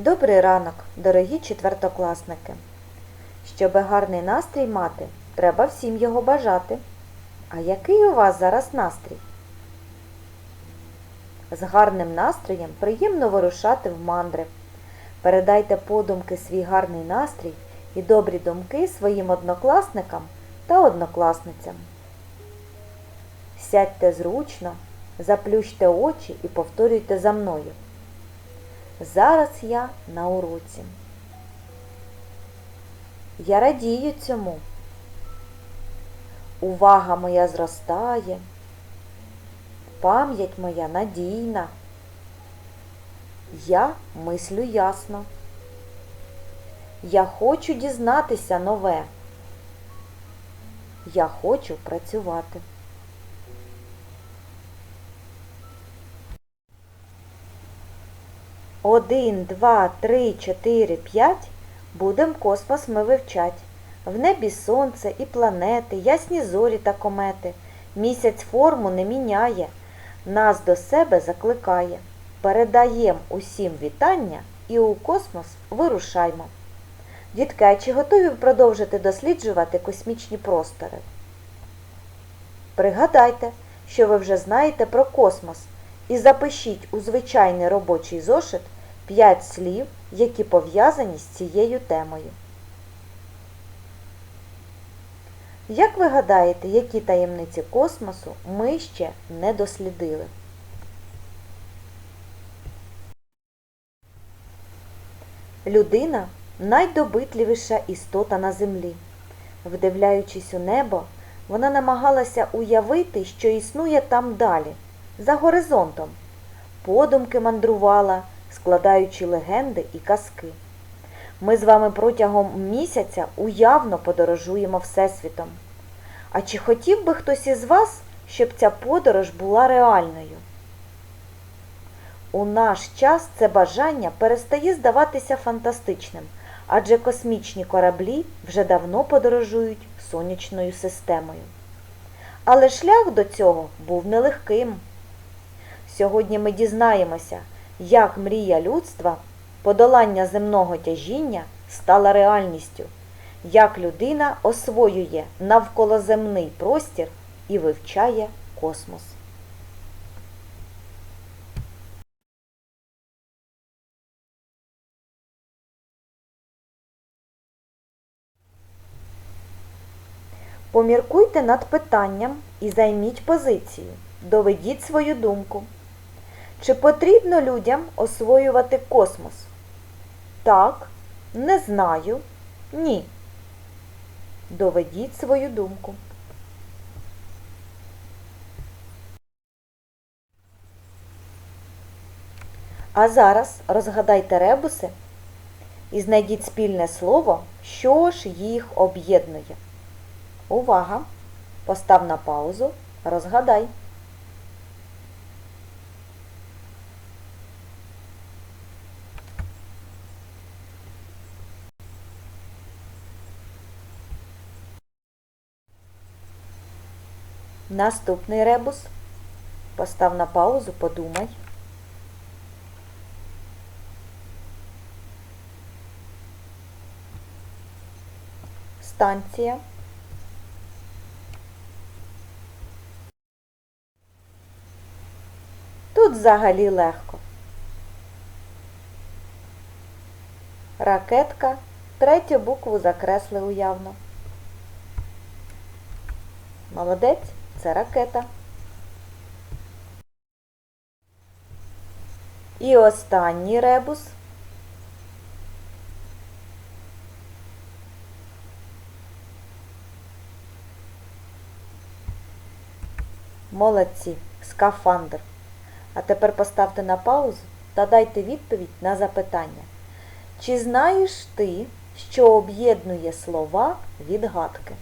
Добрий ранок, дорогі четвертокласники. Щоби гарний настрій мати, треба всім його бажати. А який у вас зараз настрій? З гарним настроєм приємно вирушати в мандри. Передайте подумки свій гарний настрій і добрі думки своїм однокласникам та однокласницям. Сядьте зручно, заплющте очі і повторюйте за мною. Зараз я на уроці. Я радію цьому. Увага моя зростає, пам'ять моя надійна. Я мислю ясно. Я хочу дізнатися нове. Я хочу працювати. Один, два, три, чотири, п'ять будем космос ми вивчать. В небі сонце і планети, ясні зорі та комети. Місяць форму не міняє, нас до себе закликає. Передаєм усім вітання і у космос вирушаймо. Дітки, а чи готові продовжити досліджувати космічні простори? Пригадайте, що ви вже знаєте про космос і запишіть у звичайний робочий зошит 5 слів, які пов'язані з цією темою. Як ви гадаєте, які таємниці космосу ми ще не дослідили? Людина найдобитливіша істота на землі. Вдивляючись у небо, вона намагалася уявити, що існує там далі, за горизонтом. Подумки мандрувала, складаючи легенди і казки. Ми з вами протягом місяця уявно подорожуємо Всесвітом. А чи хотів би хтось із вас, щоб ця подорож була реальною? У наш час це бажання перестає здаватися фантастичним, адже космічні кораблі вже давно подорожують сонячною системою. Але шлях до цього був нелегким. Сьогодні ми дізнаємося, як мрія людства, подолання земного тяжіння стала реальністю, як людина освоює навколоземний простір і вивчає космос. Поміркуйте над питанням і займіть позицію. Доведіть свою думку. Чи потрібно людям освоювати космос? Так, не знаю, ні. Доведіть свою думку. А зараз розгадайте ребуси і знайдіть спільне слово, що ж їх об'єднує. Увага! Постав на паузу, розгадай. Наступний ребус. Постав на паузу, подумай. Станція. Тут взагалі легко. Ракетка. Третю букву закресли уявно. Молодець, це ракета. І останній ребус. Молодці, скафандр. А тепер поставте на паузу та дайте відповідь на запитання. Чи знаєш ти, що об'єднує слова відгадки?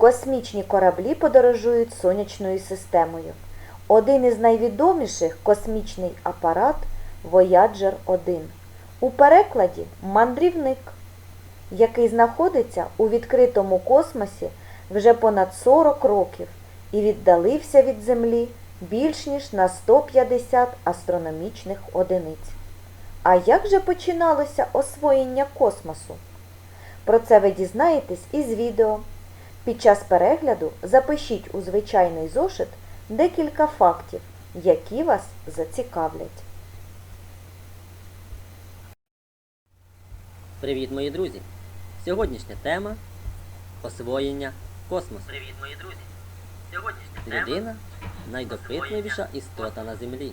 Космічні кораблі подорожують сонячною системою. Один із найвідоміших космічний апарат Voyager 1. У перекладі мандрівник, який знаходиться у відкритому космосі вже понад 40 років і віддалився від Землі більш ніж на 150 астрономічних одиниць. А як же починалося освоєння космосу? Про це ви дізнаєтесь із відео. Під час перегляду запишіть у звичайний зошит декілька фактів, які вас зацікавлять. Привіт, мої друзі! Сьогоднішня тема освоєння космосу. Привіт, мої друзі! Сьогоднішня тема Людина найдопитливіша істота на землі.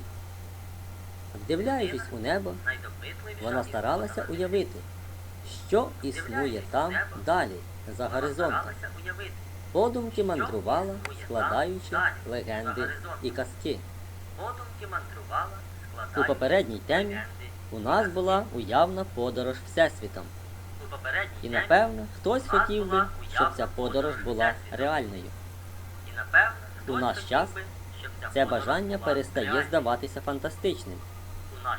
Вдивляючись у небо, вона старалася уявити, що існує там далі, за горизонтом. Подумки мандрувала, складаючи легенди і казки. У попередній темі у нас була уявна подорож Всесвітом. І напевно хтось хотів би, щоб ця подорож була реальною. У наш час Це бажання перестає здаватися фантастичним.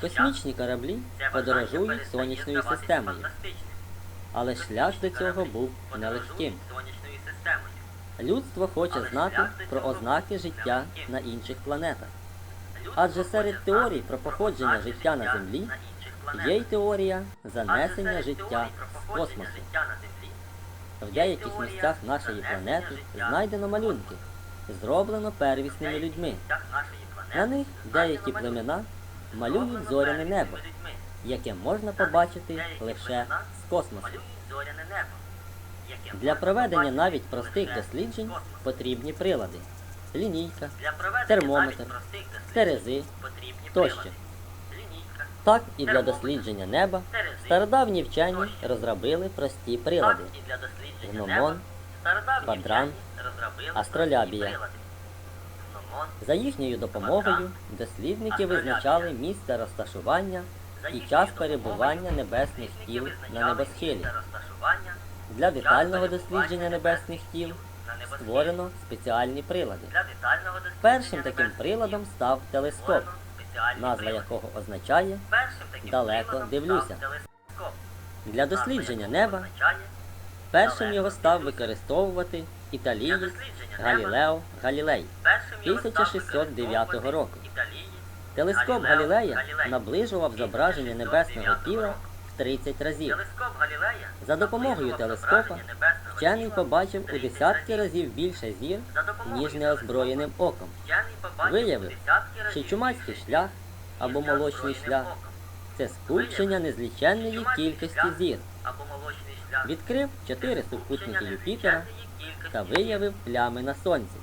Космічні кораблі подорожують сонячною системою, але шлях до цього був нелегким. Людство хоче знати про ознаки життя на інших планетах. Адже серед теорій про походження життя на Землі. Є й теорія занесення життя з космосу. В деяких місцях нашої планети знайдено малюнки, зроблено первісними людьми. На них деякі племена малюють зоряне небо, яке можна побачити лише з космосу. Для проведення навіть простих досліджень потрібні прилади, лінійка, термометр, терези тощо. Так і для дослідження неба стародавні вчені розробили прості прилади. Гномон, квадрант, астролябія. За їхньою допомогою дослідники визначали місце розташування і час перебування небесних тіл на небосхилі. Для детального дослідження небесних тіл створено спеціальні прилади. Першим таким приладом став телескоп, назва якого означає «далеко дивлюся». для дослідження неба. Першим його став використовувати неба. Галілео Галілей. Першим його став 1609 року. Телескоп Галілея наближував зображення небесного 1609 тіла в 30 разів. За допомогою телескопа Вчений побачив у десятки разів більше зір, ніж неозброєним оком. Виявив, що чумацький шлях або молочний шлях. Це скупчення незліченної кількості зір. Відкрив чотири супутники Юпітера та виявив плями на сонці,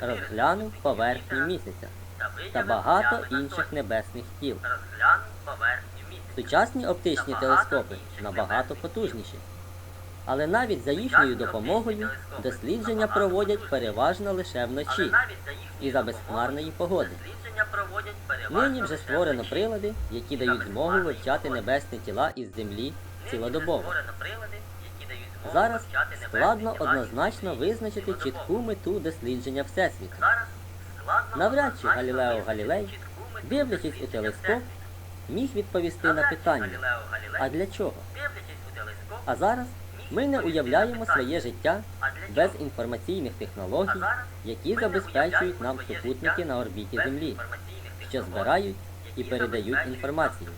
розглянув поверхні місяця та багато інших небесних тіл. Сучасні оптичні телескопи набагато потужніші. Але навіть за їхньою допомогою дослідження проводять переважно лише вночі і за безхмарної погоди. Нині вже створено прилади, які дають змогу вивчати небесні тіла із землі цілодобово. Зараз складно однозначно визначити чітку мету дослідження Всесвіту. Навряд чи Галілео Галілей, дивлячись у телескоп, міг відповісти на питання, а для чого? А зараз ми не уявляємо своє життя без інформаційних технологій, які забезпечують нам супутники на орбіті Землі, що збирають і передають інформацію,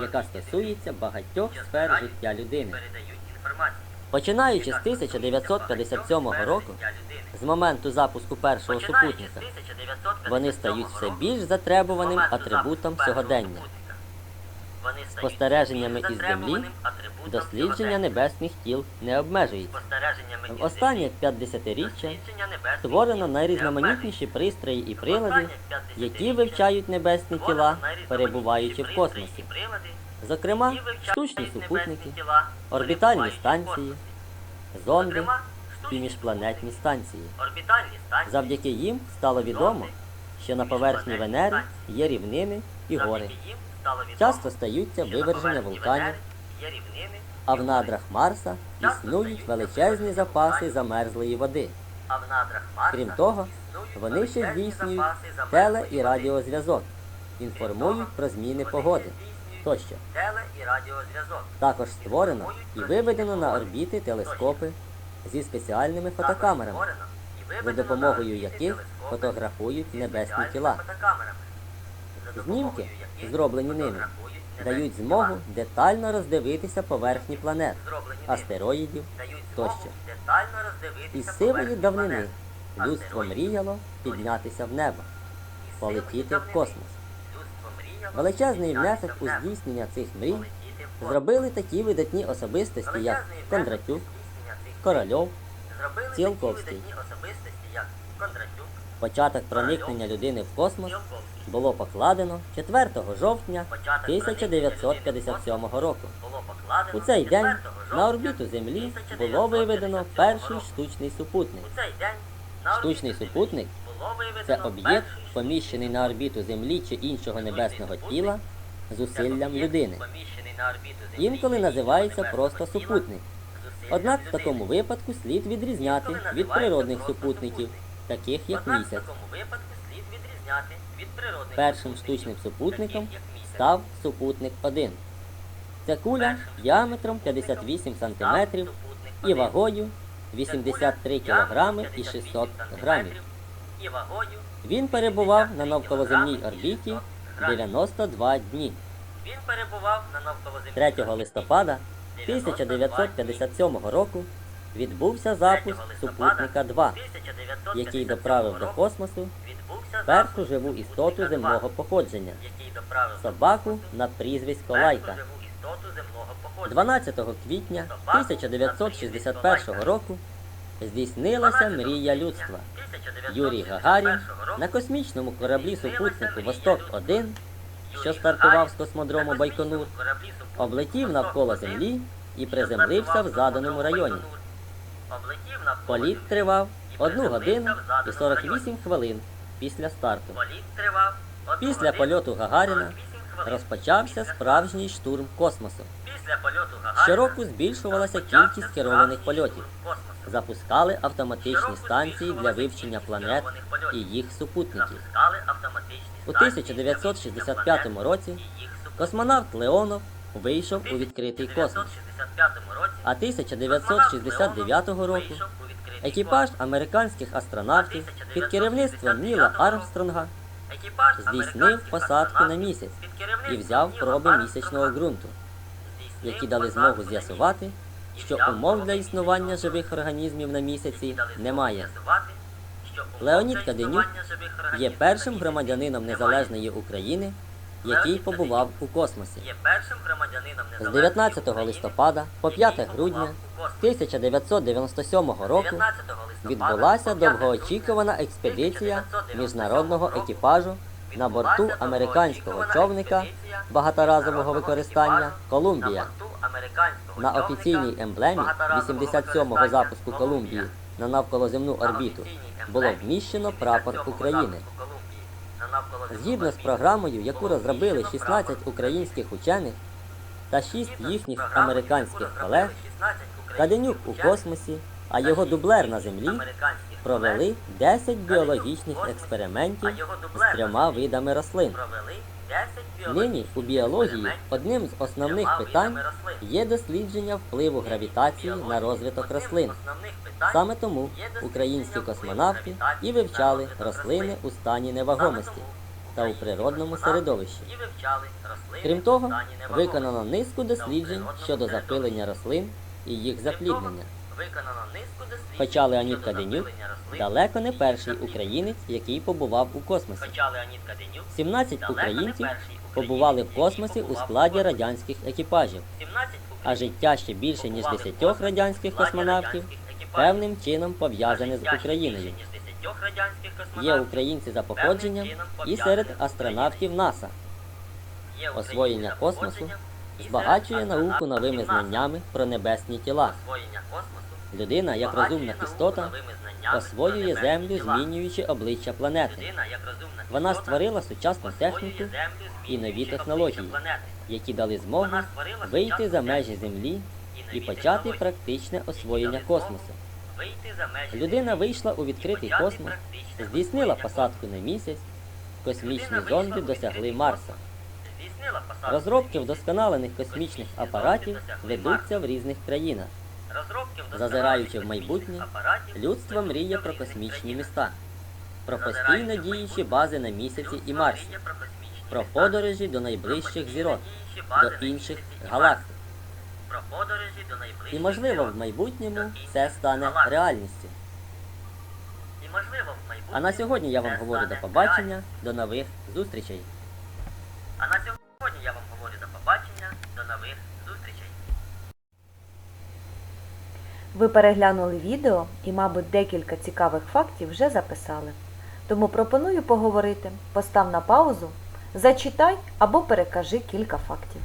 яка стосується багатьох сфер життя людини. Починаючи з яка стосується 1957 багатьох року, з моменту запуску першого супутника, вони стають все більш затребуваним атрибутом сьогодення. Спостереженнями із Землі дослідження небесних тіл не обмежується. В останнє Землі 50-річчя створено найрізноманітніші пристрої і прилади, які вивчають небесні тіла, перебуваючи в космосі. Зокрема, штучні супутники, орбітальні станції, зонди і міжпланетні станції, Завдяки їм стало відомо, що на поверхні Венери є рівнини і гори. Часто стаються виверження вулканів, а в надрах Марса існують величезні запаси замерзлої води. Крім того, вони ще здійснюють теле- і радіозв'язок, інформують про зміни погоди тощо. Також створено і виведено на орбіти телескопи зі спеціальними фотокамерами, за допомогою яких фотографують небесні тіла. Знімки, зроблені ними, дають змогу детально роздивитися поверхні планет, астероїдів тощо. Із сивої давнини людство мріяло піднятися в небо, полетіти в космос. Величезний внесок у здійснення цих мрій зробили такі видатні особистості, як Кондратюк, Корольов, Ціолковський. Початок проникнення людини в космос було покладено 4 жовтня 1957 року. У цей день на орбіту Землі було виведено перший штучний супутник. Штучний супутник це об'єкт, поміщений на орбіту Землі чи іншого небесного тіла зусиллям людини. Інколи називається просто супутник. Однак в такому випадку слід відрізняти від природних супутників, таких як місяць. Першим штучним супутником став супутник 1. Це куля діаметром 58 см і вагою 83 кг і 600 грамів. Він перебував на навколоземній орбіті 92 дні. Він перебував на навколоземній 3 листопада 1957 року відбувся запуск супутника 2, який доправив до космосу першу живу істоту земного походження собаку на прізвисько Лайка. 12 квітня 1961 року здійснилася мрія людства. Юрій Гагарін на космічному кораблі супутнику Восток-1, що стартував з космодрому Байконур, облетів навколо Землі і приземлився в заданому районі. Політ тривав 1 годину і 48 хвилин після старту. Після польоту Гагаріна розпочався справжній штурм космосу. Щороку збільшувалася кількість керованих польотів. Запускали автоматичні станції для вивчення планет і їх супутників. У 1965 році космонавт Леонов вийшов у відкритий космос. А 1969 року екіпаж американських астронавтів під керівництвом Ніла Армстронга здійснив посадку на місяць і взяв проби місячного ґрунту, які дали змогу з'ясувати, що умов для існування живих організмів на місяці немає. Леонід Каденюк є першим громадянином незалежної України, який побував у космосі. З 19 листопада по 5 грудня 1997 року відбулася довгоочікувана експедиція міжнародного екіпажу на борту американського човника багаторазового використання Колумбія. На офіційній емблемі 87-го запуску Колумбії на навколоземну орбіту було вміщено прапор України. Згідно з програмою, яку розробили 16 українських учених та 6 їхніх американських колег, Каденюк у космосі, а його дублер на землі провели 10 біологічних експериментів з трьома видами рослин. Нині у біології одним з основних питань є дослідження впливу гравітації на розвиток рослин. Саме тому українські космонавти і вивчали рослини у стані невагомості та у природному середовищі. Крім того, виконано низку досліджень щодо запилення рослин і їх запліднення. Хоча Леонід Каденюк далеко не перший українець, який побував у космосі. 17 українців побували в космосі у складі радянських екіпажів, а життя ще більше ніж 10 радянських космонавтів певним чином пов'язане з Україною. Є українці за походженням і серед астронавтів НАСА. Освоєння космосу збагачує науку новими знаннями про небесні тіла. Людина, як розумна істота, освоює землю, змінюючи обличчя планети. Вона створила сучасну техніку і нові технології, які дали змогу вийти за межі Землі і почати практичне освоєння космосу. Людина вийшла у відкритий космос, здійснила посадку на місяць, космічні зонди досягли Марса. Розробки вдосконалених космічних апаратів ведуться в різних країнах. Зазираючи в майбутнє, людство мріє про космічні міста, про постійно діючі бази на місяці і Марсі, про подорожі до найближчих зірок, до інших галактик. І можливо в майбутньому це стане реальністю. А на сьогодні я вам говорю до побачення, до нових зустрічей. Ви переглянули відео і, мабуть, декілька цікавих фактів вже записали. Тому пропоную поговорити. Постав на паузу, зачитай або перекажи кілька фактів.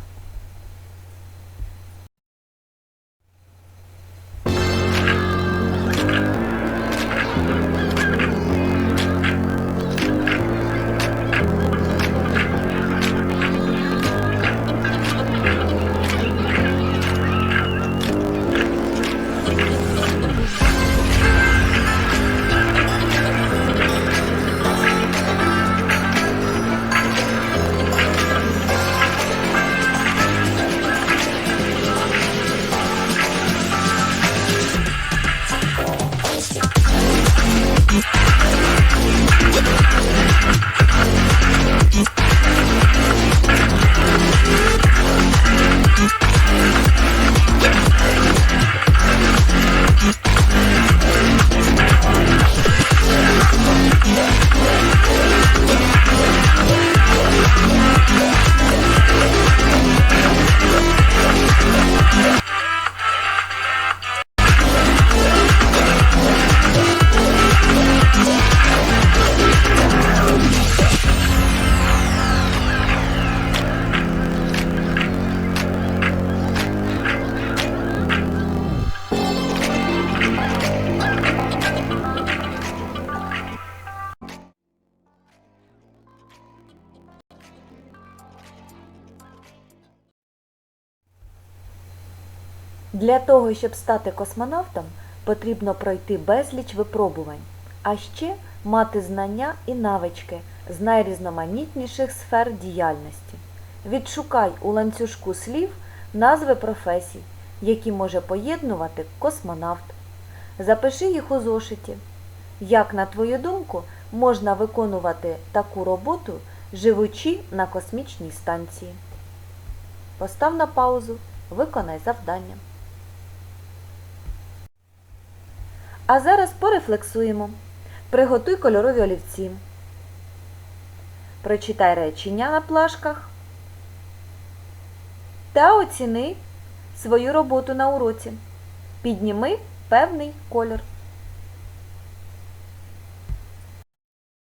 Для того, щоб стати космонавтом, потрібно пройти безліч випробувань, а ще мати знання і навички з найрізноманітніших сфер діяльності. Відшукай у ланцюжку слів назви професій, які може поєднувати космонавт. Запиши їх у зошиті. Як, на твою думку, можна виконувати таку роботу, живучи на космічній станції? Постав на паузу, виконай завдання. А зараз порефлексуємо. Приготуй кольорові олівці. Прочитай речення на плашках та оціни свою роботу на уроці. Підніми певний кольор.